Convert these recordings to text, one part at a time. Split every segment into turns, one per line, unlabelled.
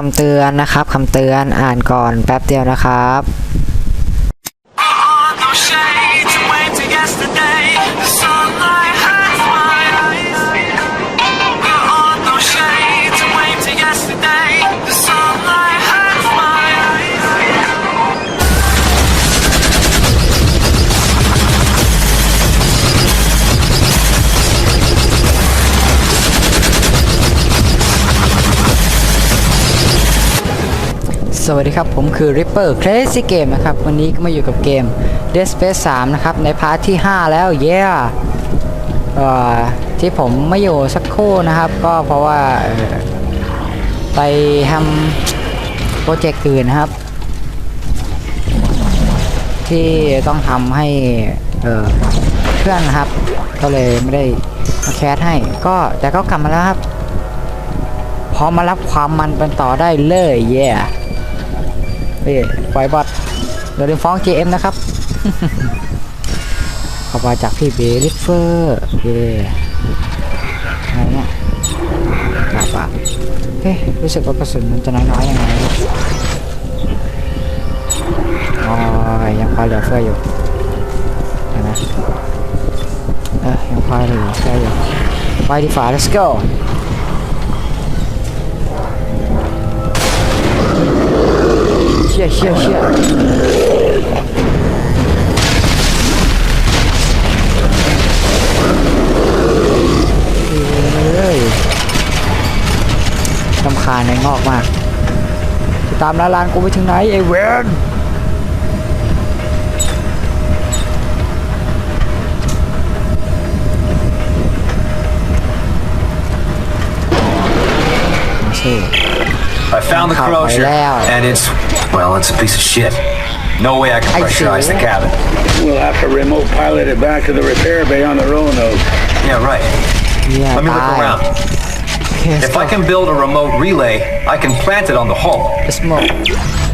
คำเตือนนะครับคำเตือนอ่านก่อนแป๊บเดียวนะครับ สวัสดีครับ ผมคือ Ripper Crazy Game นะครับ วันนี้ก็มาอยู่กับเกม Dead Space 3 นะครับ ในพาร์ทที่ 5 แล้ว เย้เอ่อที่ผมไม่อยู่สักครู่นะครับ ก็เพราะว่าไปทำโปรเจกต์อื่นนะครับ ที่ต้องทำให้เพื่อนนะครับ ก็เลยไม่ได้มาแคสให้ ก็แต่ก็กลับมาแล้วครับพร้อมมารับความมันเป็นต่อได้เลยเย้ นี่ปล่อยบอทเดี๋ยวลืมฟ้อง JM นะครับขอบาจากพี่เบลิฟเฟอร์เย้อะไรเนี่ยปาปาเฮ้ยรู้สึกว่ากระสุนมันจะน้อยๆยังไงอ๋อยังพอเหลือเฟืออยู่นไหมเออยังพอเหลือเฟืออยู่ไปดีฝ่า let's go ชี่ยเชี่ยเชี่ยเฮ้ยลำคาญในงอกมาก ตามลาลานกูไปถึงไหนไอเวน
I found the
corrosion,
and it's, well, it's a piece of shit. No way I can pressurize the cabin.
We'll have to remote pilot it back to the repair bay on the Roanoke.
Yeah, right.
Yeah,
Let me look
I around.
If I can build a remote relay, I can plant it on the hull.
Smoke.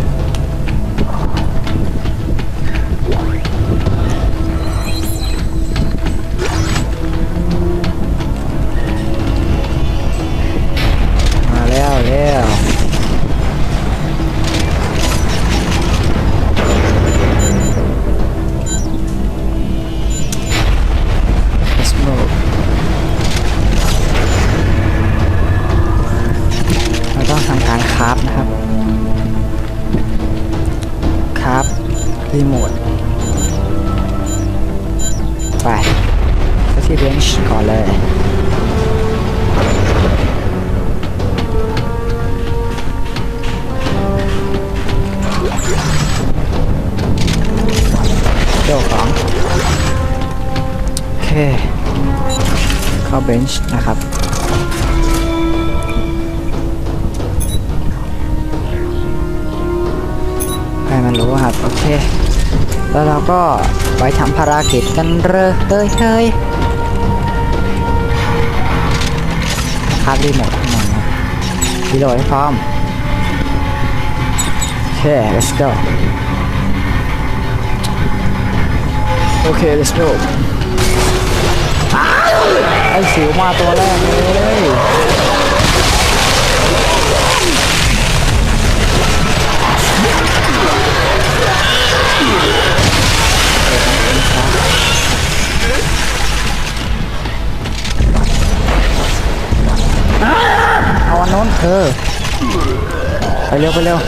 เคเข้าเบนช์นะครับ ให้มันรู้ครับ โอเค แล้วเราก็ไปทำภารกิจกันเลยเฮ้ยเฮ้ยคาบรีโมททั้งหมดนะรีโหลดให้พร้อม โอเค let's go โอเค let's go ไอ้สิวมาตัวแรกเลยเอาอันโน้นเออไปเร็ว ไปเร็ว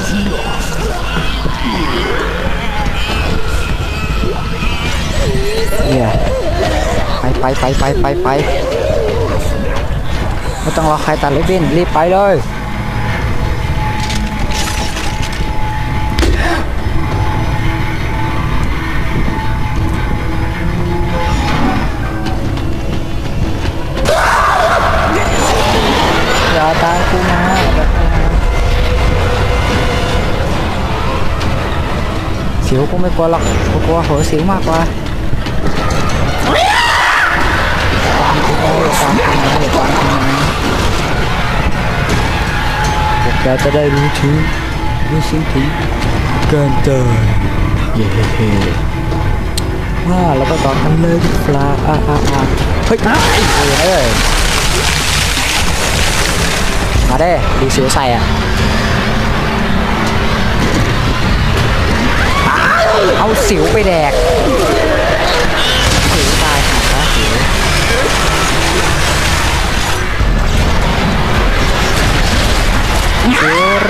เนี่ย ไปไปไปไปไปไปไม่ต้องรอใครตัดเลยบินรีบไปเลยอย่าตามกูมาสิวกูไม่กลัวหรอกกูกลัวหัวสิวมากกว่า เด็กวัดคุณไหมพกเราจะได้รู้ถึงรู้สึกถึงการเจอเย้ว่าแล้วก็ตอนนั้นเลยปลาอาอาอาเฮ้ยนะเฮ้ยมาได้ดีเสียใส่อะเอาสิวไปแดก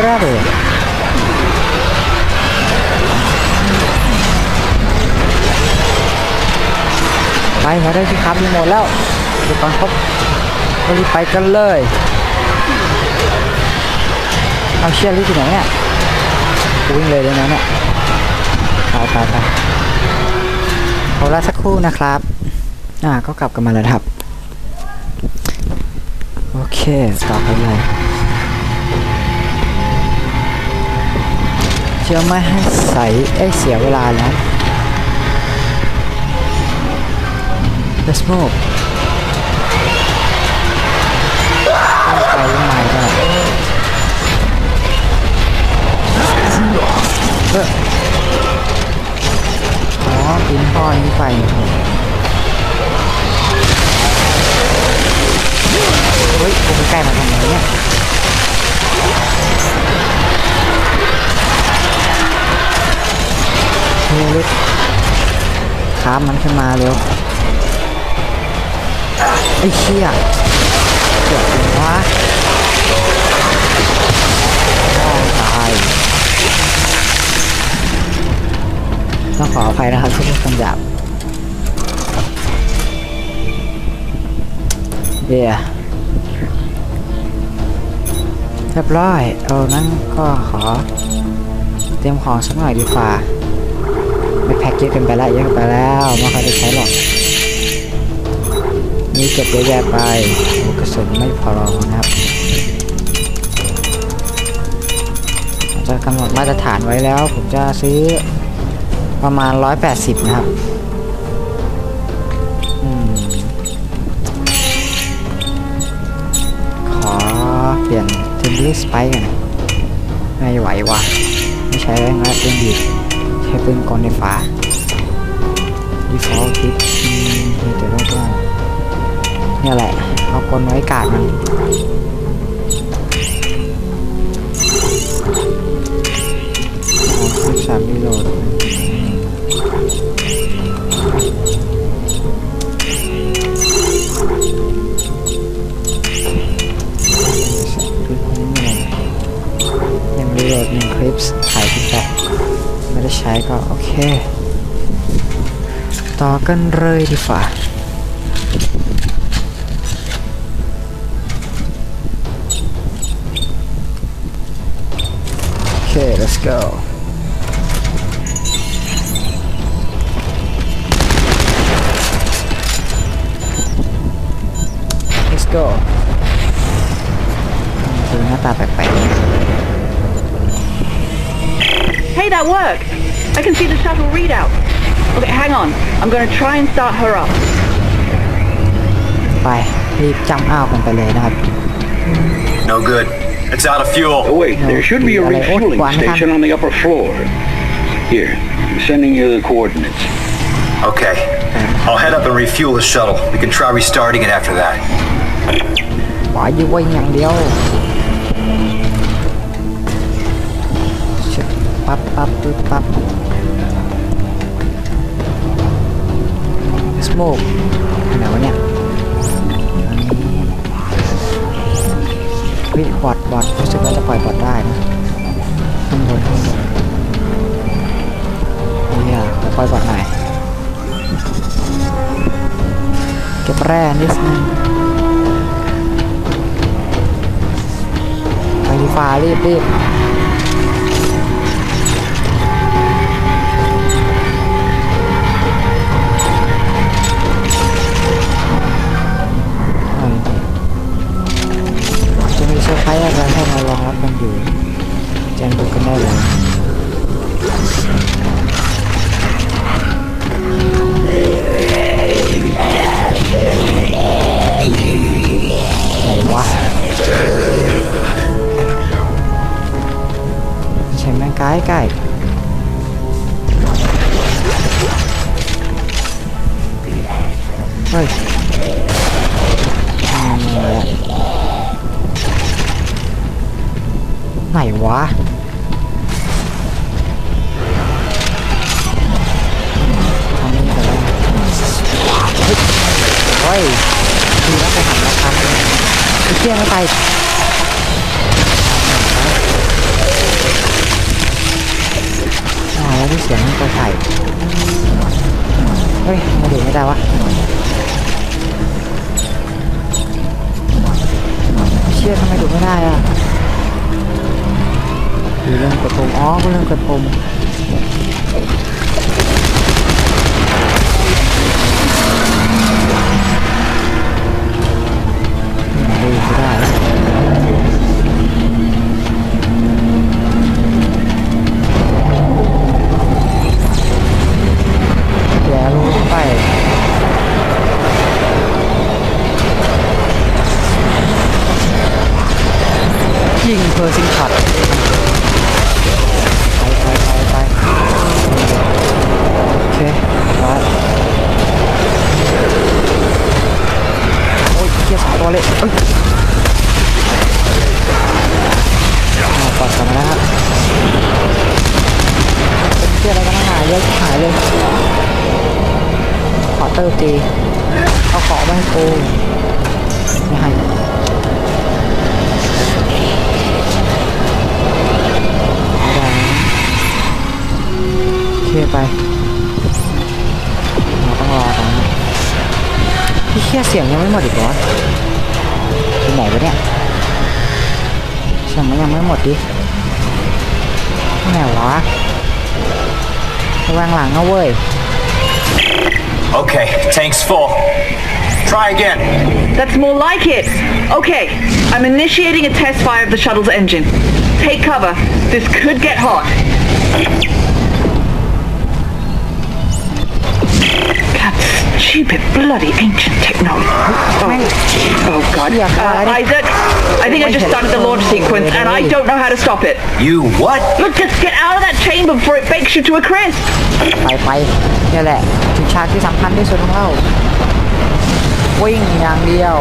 ระเบิดไปมาได้ที่ครับมีหมดแล้วเดี๋ยวก่อนครบก็รีบไปกันเลยเอาเชือกรีบไปไหนเนี่ยวิ่งเลยได้ไหมเนี่ยไปไปไปขอเวลาสักครู่นะครับอ่าก็กลับกันมาแล้วครับ โอเคต่อไปเลย เชื่อไม่ให้ใส่เอ้เสียเวลาแล้ว Let's move ไปยังไงก็เอออ๋อกินพ่อนี้ไปนะครับเฮ้ยกูไปใกล้มาทำไมเนี่ย เฮ้ยลึกข้ามมันขึ้นมาเร็วไอ้เชี่ยเกิดอะไรวะอ้าวตายต้องขออภัยนะครับที่พูดคำหยาบเบียร์เรียบร้อย เอานั้นก็ขอ เตรียมของสักหน่อยดีกว่า ไม่แพ็คเยอะเกินไปแล้วเยอะเกินไปแล้วไม่ค่อยได้ใช้หรอกนี่เก็บเยอะแยะไปกระสุนไม่พอรองนะครับจะกำหนดมาตรฐานไว้แล้ว ผมจะซื้อประมาณ 180 นะครับขอเปลี่ยนเทมเ r อร์สไปกันไม่ไหววะไม่ใช้แรงแล้วปืนดี ใช้ปืนกลในฟ้าดีฟอลคิดมีแต่ต้องต้องเนี่ยแหละ เอากลไว้กาดมันเอาขึ้นสามรีโหลดยังรีโหลดหนึ่งคลิปถ่ายคลิปแบบไม่ได้ ใช้ก็โอเค ต่อกันเลยดีกว่าโอเค let's go let's go ดูหน้าตาแปลกๆ
Hey that worked I can see the shuttle readout. Okay, hang on. I'm going to try and start her up.
ๆ ไป รีบจำอ้าวกันไปเลยนะครับ
No good. It's out of fuel.
Oh, wait, there should be a
Yeah, like,
refueling
one hand.
station on the upper floor. Here, I'm sending you the coordinates.
Okay. I'll head up and refuel the shuttle. We can try restarting it after that.
ขวาอยู่ไว้อย่างเดียว ปั๊บปั๊บปึ๊บปั๊บสโมกไหนวะเนี่ยอันนี้วิบอดบอดรู้สึกว่าจะปล่อยบอดได้นะข้างบนข้างบนเนี่ยปล่อยบอดไหนเก็บแร่นิดนึงไปดีฟ้ารีบรีบ เฮ้ยมาดูไม่ได้วะเชี่ยทำไมดูไม่ได้อะดูเรื่องกดปุ่มอ๋อกูเรื่องกดปุ่มดู สียงยังไม่หมดอีกเหรอที่ไหนวะเนี่ย เสียงมันยังไม่หมดดิที่ไหนวะระวังหลังนะเว้ย
Okay, tank's full. Try again.
That's more like it. Okay, I'm initiating a test fire of the shuttle's engine. Take cover. This could get hot. bloody ancient technology. Oh, oh God.
Yeah,
Uh,
I-
Isaac, I think I just started the launch sequence and I don't know how to stop it.
You what?
Look, just get out of that chamber before it bakes you to a crisp.
ไปไปนี่แหละ ถึงฉากที่สำคัญที่สุดของเรา วิ่งอย่างเดียว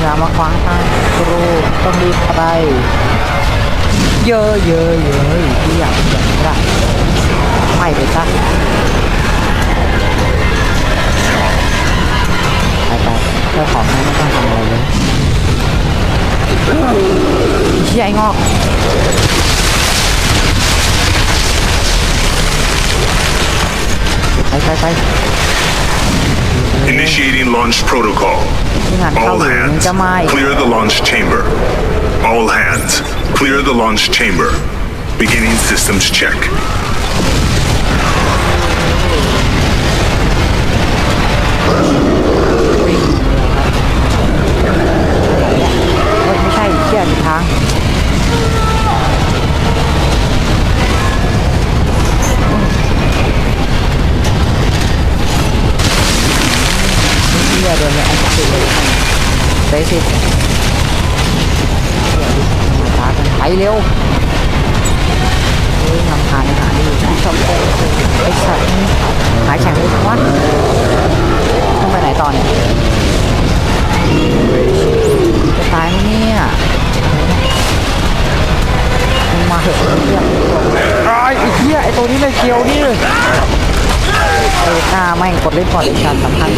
อย่ามาขวางทางครูต้องรีบไปเยอะเยอะเยอะที่อยากเสียงก็ได้ ไม่ไปซะไปไปเจ้าของนั้นไม่ต้องทำอะไรเลยเฮียไอ้งอก ไปไปไป
Initiating launch protocol.
ที่งานเข้า
All
อยู่ยัง
hands,
จะมาอีก
clear the launch chamber. All hands, clear the launch chamber. Beginning systems check.
เร็วเฮ้ยนำทางหาดิชอบไอ้สัตว์หายแข่งเลยจังวะต้องไปไหนต่อเนี่ยจะตายไหมเนี่ยมาเถอะไอ้เหี้ยไอ้ไอ้เหี้ยไอ้ตัวนี้เลยเกียวนี่เลยไอ้หน้าแม่กดเล่นก่อนอีกชาสำคัญ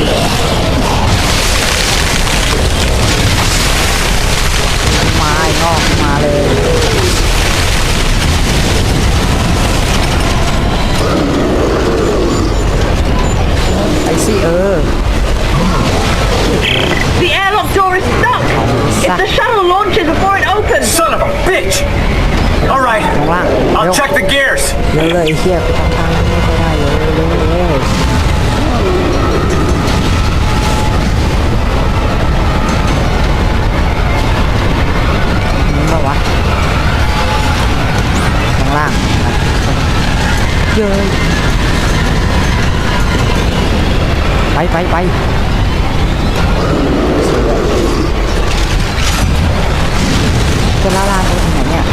งอกมาเลยไอ้ซี่เออ
The airlock door is stuck. If the shuttle launches before it opens.
Son of a bitch! All right,
ข้างล่าง
I'll
เร็ว
check the gears.
เร็วเลยไอ้เหี้ยไปทางทางนั้นไม่ค่อยได้เลยเร็วเร็ว ไปไปไปจะละลานไปถึงไหนเนี่ย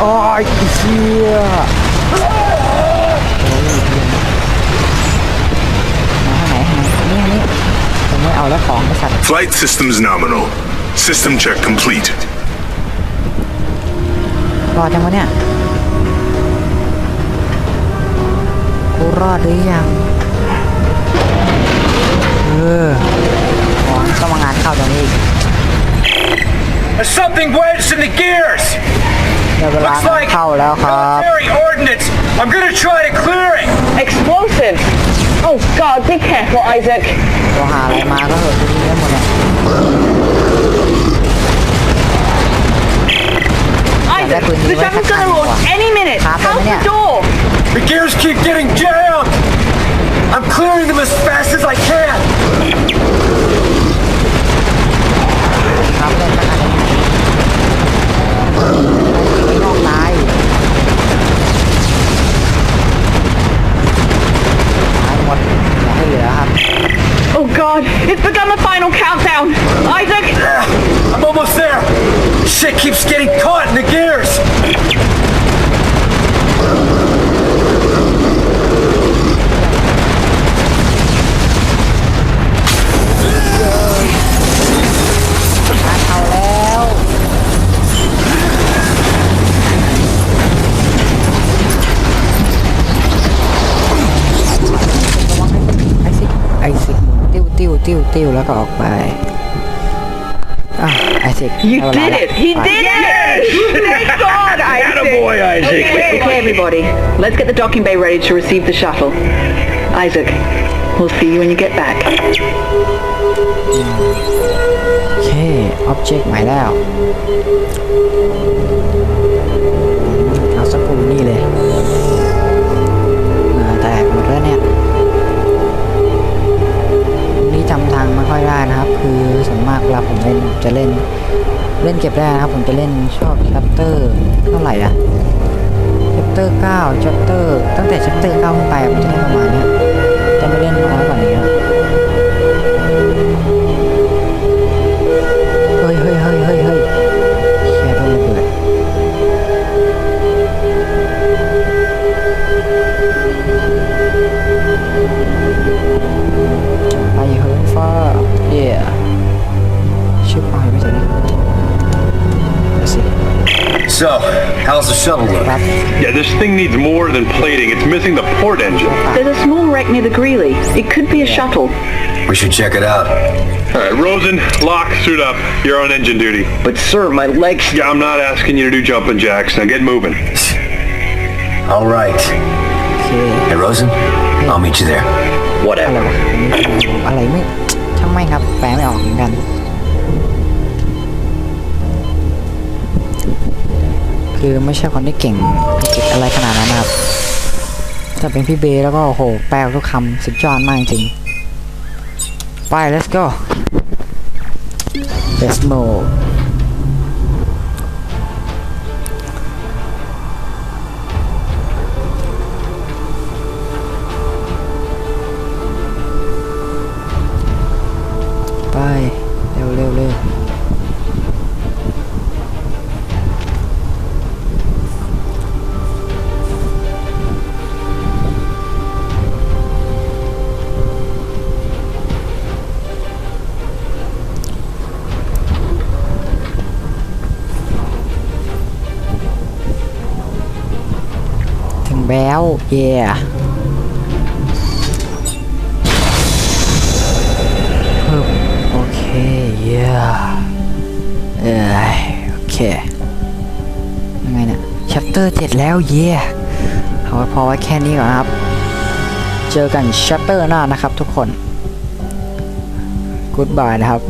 โอ้ยไอ้เชี่ยโอ้ยมาทางไหนทางไหนนี่นี่ผมไม่เอาแล้วของไอ้สัตว์
Flight systems nominal. System check complete.
รอจังวะเนี่ย รอดหรือยัง เอออ๋อต้องมางานเข้าตรงนี้อีก
There's something wedged in the gears!
เดี๋ยวเวลา
Looks
งาน
like
เข้าแล้วครับ
military ordnance! I'm gonna try to clear it!
Explosives! Oh God, be careful, Isaac.
เราหาอะไรมาก็เถอะทีนี้หมดเนี่ย
Isaac,
that would be
the
like
shuttle's
a
gonna
tiny
launch
one.
any minute.
Half a
How's the
minute.
door?
The gears keep getting jammed!
ติ้วติ้วติ้วติ้วแล้วก็ออกไปอ่ะไอ้สิ
you did it. He did it. Thank God, Isaac.
Attaboy, Isaac.
Okay, okay, everybody. Let's get the docking bay ready to receive the shuttle. Isaac, we'll see you when you get back.
โอเค ออบเจกต์ใหม่แล้ว จะเล่น เล่นเก็บได้นะครับ ผมจะเล่นชอบชัปเตอร์เท่าไหร่อะชัปเตอร์เก้าแชัปเตอร์ตั้งแต่ชัปเตอร์9ขึ้นไปผมจะเล่นประมาณนี้จะไม่เล่นน้อยกว่านี้
So, how's the shuttle look?
ครับ
Yeah, this thing needs more than plating. It's missing the port engine.
There's a small wreck near the Greeley. It could be a shuttle.
We should check it out.
All right, Rosen, lock, suit up. You're on engine duty.
But sir, my legs...
Yeah, I'm not asking you to do jumping jacks. Now get moving.
All right.
โอเค
Hey, Rosen, I'll meet you there.
อะไรวะอะไรไม่ ช่างไม่งครับ แปลไม่ออกเหมือนกัน คือไม่ใช่คนที่เก่งอังกฤษอะไรขนาดนั้นนะครับถ้าเป็นพี่เบแล้วก็โอ้โหแปลทุกคำสุดยอดมากจริงไป let's go let's move เย่ปึ๊บโอเค เย่เอ้ยโอเคยังไงเนี่ยชัปเตอร์เจ็ดแล้วเย่เอาไว้พอไว้แค่นี้ก่อนครับ เจอกันชัปเตอร์หน้านะครับทุกคน กูดบายนะครับ